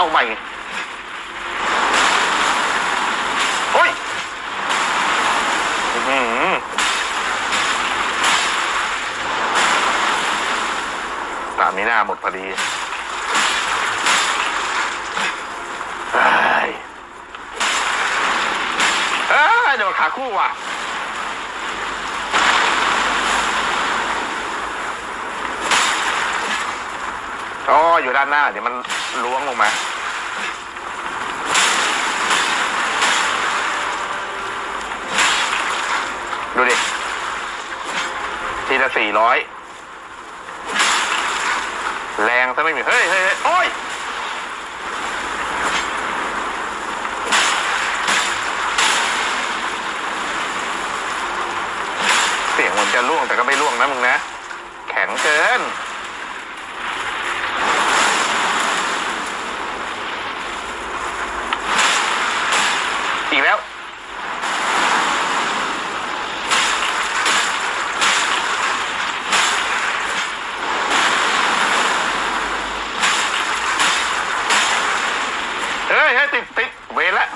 เอาใหม่โอ้ยอื้อหือตามนี้หน้าหมดพอดีเอ้ยเอ้ยเดี๋ยวขาคู่ว่ะอ๋ออยู่ด้านหน้า เดี๋ยวมันล้วงลงมา ดูดิ ทีละสี่ร้อยแรงซะไม่มี เฮ้ยเฮ้ยเฮ้ยโอ้ยเสียงมันจะล่วงแต่ก็ไม่ล่วงนะมึงนะ แข็งเกินอีกแล้ว เฮ้ยเฮ้ยติดติดเวรละ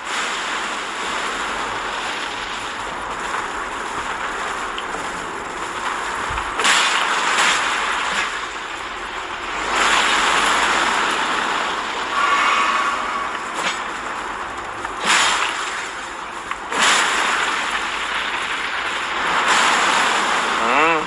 อืม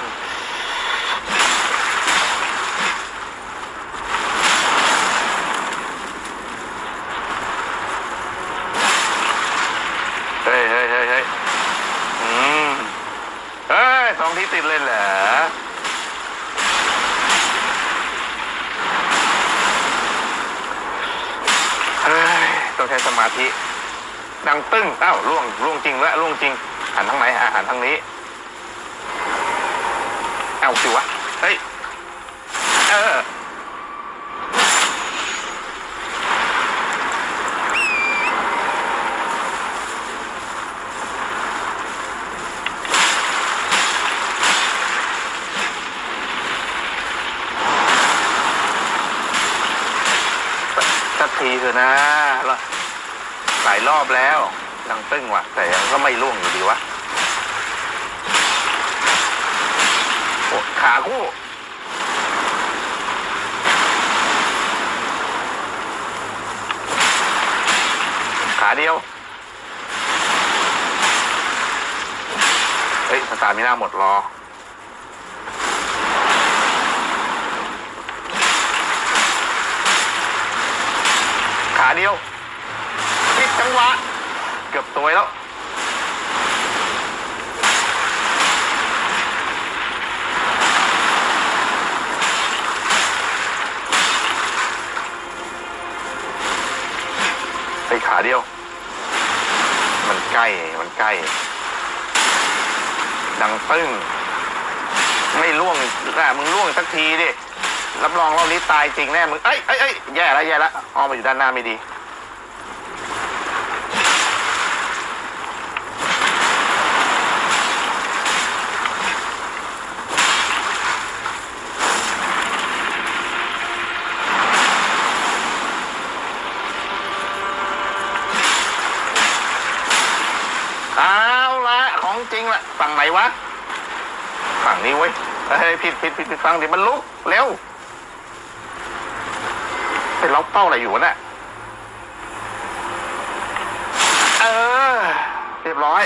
เฮ้ยเฮ้ยเฮ้ยเฮ้ยอืมเฮ้ ยสองทีติดเลยเหรอต้องใช้สมาธิ ดังตึ้งอ้าวล่วงล่วงจริงแล้วล่วงจริงหันทางไหนหันทางนี้ เอาสิวะ เฮ้ย เออ ทีเถอะนะหลายรอบแล้วดังตึ้งว่ะ แต่ยังก็ไม่ล่วงอยู่ดีวะโอ้ขาคู่ขาเดียว เฮ้ยสตาร์มิน่าหมดรอ ขาเดียวปิดจังหวะ เกือบตัวแล้ว ไปขาเดียว มันใกล้ มันใกล้ ดังปึ้ง ไม่ล่วงอ่มึงล่วงสักทีดิ รับรองรอบนี้ตายจริงแน่มึงเอ้ยเอ้ยเอ้ยแย่แล้วแย่แล้วอ้อมมาอยู่ด้านหน้าไม่ดี เอาละของจริงละฝั่งไหนวะ ฝั่งนี้เว้ย เฮ้ยผิดผิดผิดผิดฝั่งดี๋ยวมันลุก เร็ว เป้าอะไรอยู่วะเนี่ยเออ เรียบร้อย